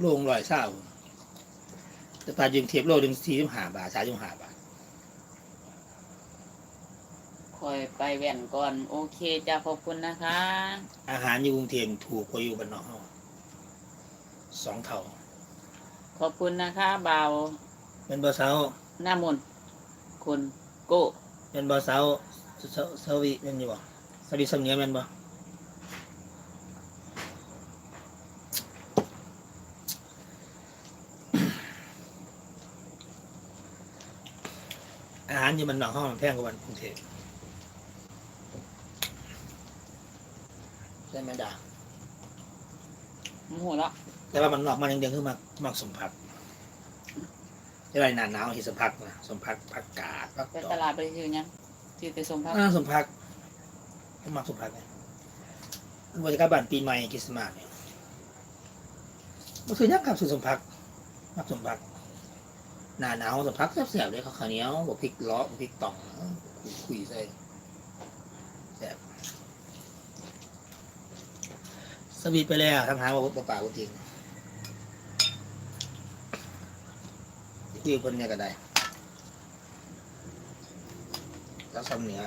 โลงลอยเศร้าแต่ปลายิงเทียบโลหนึ่งสี่สิบห้าบาทสามสิบห้าบาทคอยไปแว่นก่อน โอเคจ้าขอบคุณนะคะ อาหารอยู่กรุงเทพถูกกว่าอยู่บ้านนอกเฮาสองเท่า ขอบคุณนะคะบ่าวเป็นบ่เซาหน้ามนต์คุณโก้เป็นบ่เซาเซาเซาวิเป็นอยู่บ่สวิสำเนียงแม่นบ่าหารอยู่บ้านนอกเฮามันแพงกว่าบ้านกรุงเทพใช่ไหมดาโมโหละแต่ว่ามันนอกมันยังเดียวคือมักมักสมผักที่ไรหนาหนาวที่สมผักนะสมผักผักกาดผักไปดอตกลาดไปซื้อยังซื้อแต่สมพักอ่าสมผักผมมักสมผักเนี่ยวันจะกลับบ้านปีใหม่คริสต์มาสเนี่ยมันคือยักษ์กับสุสมผักมักสมผัก หนาหนาวสมผักแซ่บๆเลยข้าวเหนียวบวกพริกล้อบวกพริกต่องคุยๆใส่แซ่บสวีทไปแล้วทำหาว่าปลาปลาจริงคุยคนเนี่ยก็ได้แล้วซ้ำเหนือ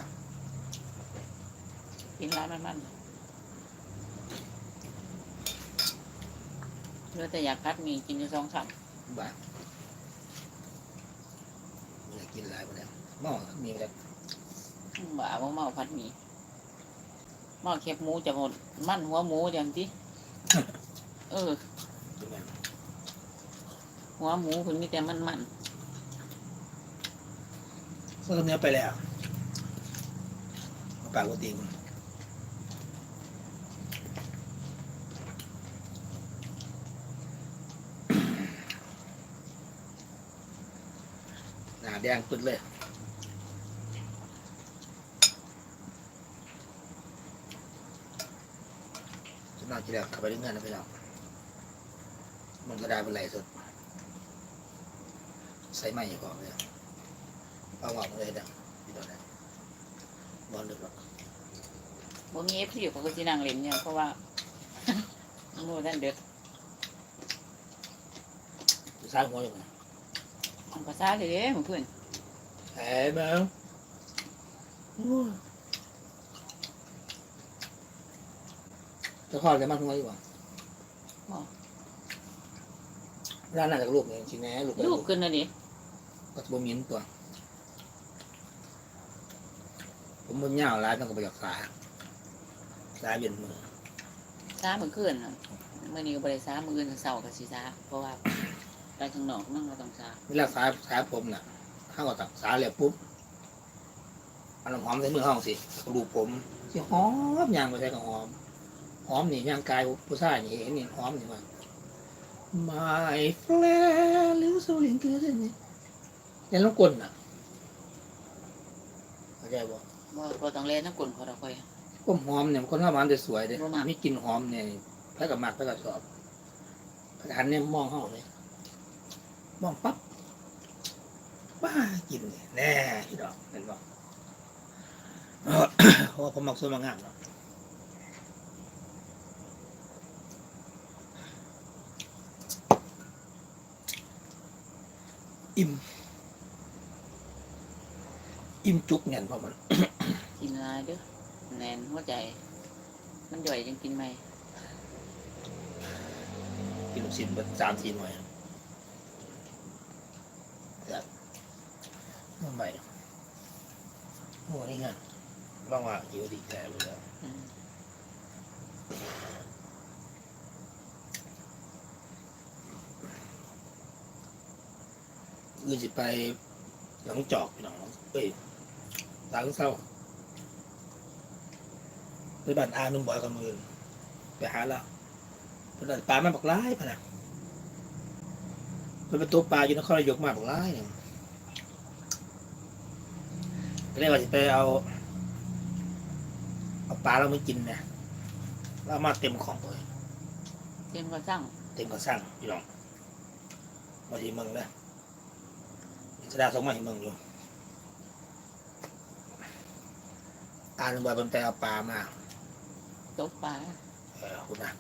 กินร้านมันมันเหลือแต่อยากพัดหมีกินอยู่สองสามบ้าไม่อยา กกินหลายไปแล้วหม้อมีอะไรบ่าว่าเมาพัดหมีเมาเค็บหมูจะหมดมันหัวหมูอย่างที่เออดูมันหัวหมูคุณมีแต่มันมันซ้ำเหนือไปแล้วปากกติงหน้า แดงปึ๊ดเลยสำนักกีฬาขับไปเรื่อยๆนะพี่น้องมันก็ได้เป็นไรสุด ใส่ไม้ก่อนเลยเอาออกมาเลยนะพี่น้องนะบอลลึกหรอกบ่มีเอฟซีเขาก็สินั่งเล่นเนี่ยเพราะว่าโม่ท่านเด็กสร้างหัวอยู่นะ อันภาษาเลยเด้เหมือนเพื่อนแหมแมวจะคลอดจะมาหัวอยู่บ่ร้านน่าจะลูกเนี่ยจริงๆนะลูกลูกขึ้นนะดิก็จะบ่มีนตัว ผมมันยาวร้ายต้องกับประหยัดสาสายเบียนมือซาเมื่อคืนน่ะเมื่อนี้ก็บริซามืออื่นเสาร์กับสีซาเพราะว่า ไปข้างนอกนั่งก็ต้องซาเวลาสายสายผมน่ะข้าวก็ตักสายเลยปุ๊บเอาน้ำหอมใส่มือห้องสิดูปผมสิหอมยางไปใส่กับหอม หอมนี่ยางกายผู้ชายนี่เห็นนี่หอมนี่มา My flare หรือสูลิงเกลือนี่ยังต้องกลนอะเข้าใจบ่บ่บ่ต้องเล่นน้ำกลนเขาเราค่อยก้มหอมเนี่ยมันคนเข้ามามันจะสวยเด้บ่มักมีกลิ่นหอมเนี่ยพระกับมากพระกับชอบพระหันเนี่ยมองห้องเลย มองปั๊บว้ากินเนี่ยแน่พี่ดอกเห็นบ่เพราะว่าผมมักสวยมักงามเนาะอิ่ม อิ่มจุกเงี้ยพอมันกินอะไรเด้อแน่นหัวใจ มันย่อยจังกินไหมกินลูกชิ้นเบิดสามสี่หน่วย แบบมันใหม่โอ้นี่ไงลองว่าหิวดีแก่เลยแล้วอืมอื่นสิไปหลังจอกพี่น้องเอ้ยหลังเศร้าไปบ้านอานุ่มบอยกับมืออนไปหาแล้วเพิ่นได้ปลามาบักร้ายพะนะ เพิ่นเป็นตัวปลาอยู่นครนายกมาบักร้ายเนี่ยก็เลยว่าสิไปเอา เอาปลาเราไม่กินเนี่ยเราเอามาเต็มของเลยเตรียมก็สั่งเต็มกระสั่งพี่น้องมาที่เมืองนะสดาส่งมาที่เมืองอยู่อ่านบอยบนแต่เอาปลามาตกปลาเออคุณนะ